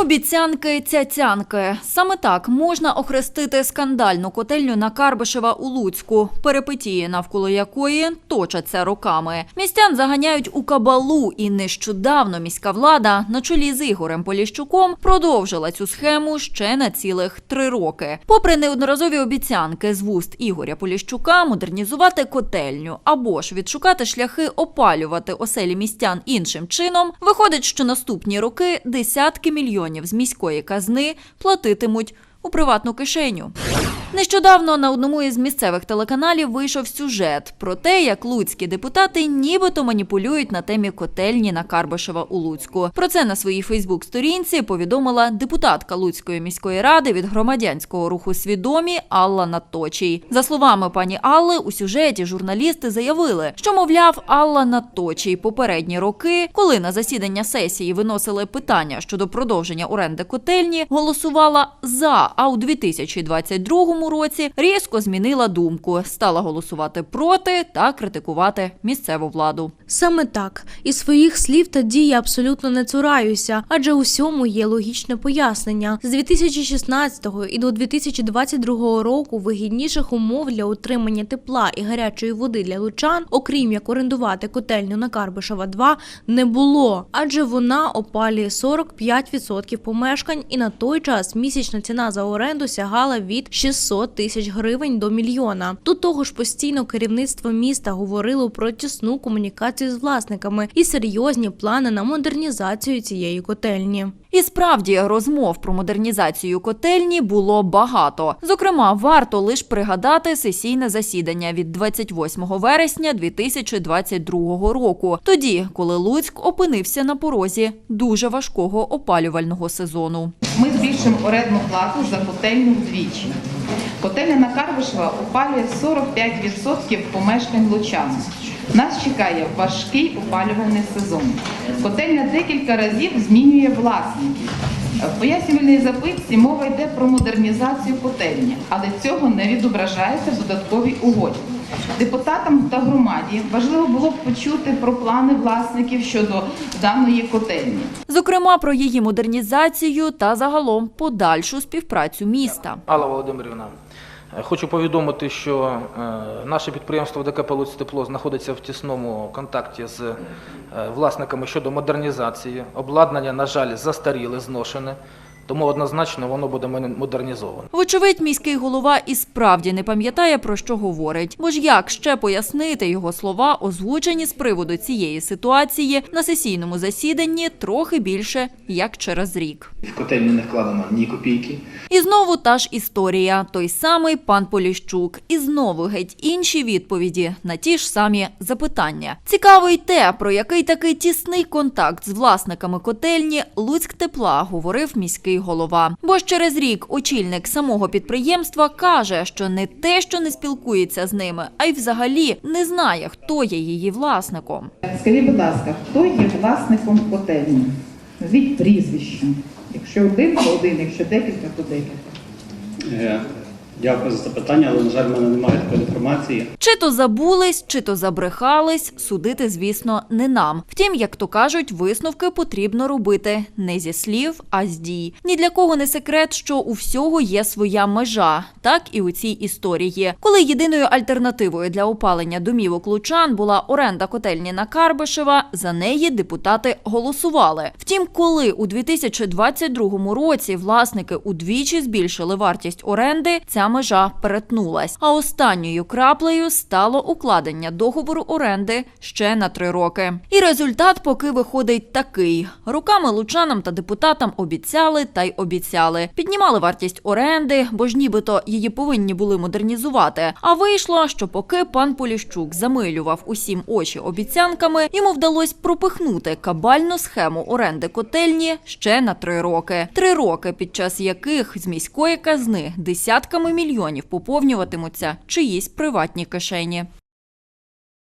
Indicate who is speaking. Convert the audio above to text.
Speaker 1: Обіцянки цяцянки. Саме так можна охрестити скандальну котельню на Карбишева у Луцьку, перипетії навколо якої точаться роками. Містян заганяють у кабалу, і нещодавно міська влада на чолі з Ігорем Поліщуком продовжила цю схему ще на цілих три роки. Попри неодноразові обіцянки з вуст Ігоря Поліщука модернізувати котельню або ж відшукати шляхи опалювати оселі містян іншим чином, виходить, що наступні роки десятки мільйонів з міської казни платитимуть у приватну кишеню. Нещодавно на одному із місцевих телеканалів вийшов сюжет про те, як луцькі депутати нібито маніпулюють на темі котельні на Карбишева у Луцьку. Про це на своїй Фейсбук-сторінці повідомила депутатка Луцької міської ради від громадянського руху свідомі Алла Наточій. За словами пані Алли, у сюжеті журналісти заявили, що мовляв Алла Наточій попередні роки, коли на засідання сесії виносили питання щодо продовження оренди котельні, голосувала за. А у 2022 році різко змінила думку, стала голосувати проти та критикувати місцеву владу.
Speaker 2: Саме так із своїх слів та дій я абсолютно не цураюся, адже усьому є логічне пояснення. З 2016 і до 2022 року вигідніших умов для утримання тепла і гарячої води для лучан, окрім як орендувати котельню на Карбишева 2, не було, адже вона опалює 45% помешкань, і на той час місячна ціна за оренду сягала від 600 тисяч гривень до мільйона. До того ж, постійно керівництво міста говорило про тісну комунікацію з власниками і серйозні плани на модернізацію цієї котельні.
Speaker 1: І справді розмов про модернізацію котельні було багато. Зокрема, варто лише пригадати сесійне засідання від 28 вересня 2022 року, тоді, коли Луцьк опинився на порозі дуже важкого опалювального сезону.
Speaker 3: Ми збільшимо орендну плату за котельню вдвічі. Котельня на Карбишева опалює 45% помешкань лучан. Нас чекає важкий опалювальний сезон. Котельня декілька разів змінює власників. В пояснювальній записці мова йде про модернізацію котельні, але цього не відображається в додатковій угоді. Депутатам та громаді важливо було б почути про плани власників щодо даної котельні.
Speaker 1: Зокрема, про її модернізацію та загалом подальшу співпрацю міста.
Speaker 4: Алла Володимирівна, хочу повідомити, що е, наше підприємство ДКП «Луцьтепло» знаходиться в тісному контакті з е, власниками щодо модернізації. Обладнання, на жаль, застаріле, зношене, тому однозначно воно буде модернізоване.
Speaker 1: Вочевидь, міський голова і справді не пам'ятає про що говорить. Бо ж як ще пояснити його слова, озвучені з приводу цієї ситуації на сесійному засіданні трохи більше як через рік.
Speaker 5: В котельню не вкладено ні копійки.
Speaker 1: І знову та ж історія, той самий пан Поліщук, і знову геть інші відповіді на ті ж самі запитання. Цікаво й те, про який такий тісний контакт з власниками котельні Луцьк тепла говорив міський голова. Бо ж через рік очільник самого підприємства каже, що не те, що не спілкується з ними, а й взагалі не знає, хто є її власником.
Speaker 3: Скажіть, будь ласка, хто є власником котельні? Назвіть прізвище. Якщо один, то один, якщо декілька, то декілька.
Speaker 6: Дякую за запитання, але, на жаль, в мене немає такої інформації.
Speaker 1: Чи то забулись, чи то забрехались, судити, звісно, не нам. Втім, як то кажуть, висновки потрібно робити не зі слів, а з дій. Ні для кого не секрет, що у всього є своя межа, так і у цій історії. Коли єдиною альтернативою для опалення домівок лучан була оренда котельні на Карбишева, за неї депутати голосували. Втім, коли у 2022 році власники удвічі збільшили вартість оренди, межа перетнулась. А останньою краплею стало укладення договору оренди ще на три роки. І результат поки виходить такий: руками лучанам та депутатам обіцяли та й обіцяли. Піднімали вартість оренди, бо ж нібито її повинні були модернізувати. А вийшло, що поки пан Поліщук замилював усім очі обіцянками, йому вдалося пропихнути кабальну схему оренди котельні ще на три роки. Три роки, під час яких з міської казни десятками мільйонів поповнюватимуться чиїсь приватні кишені.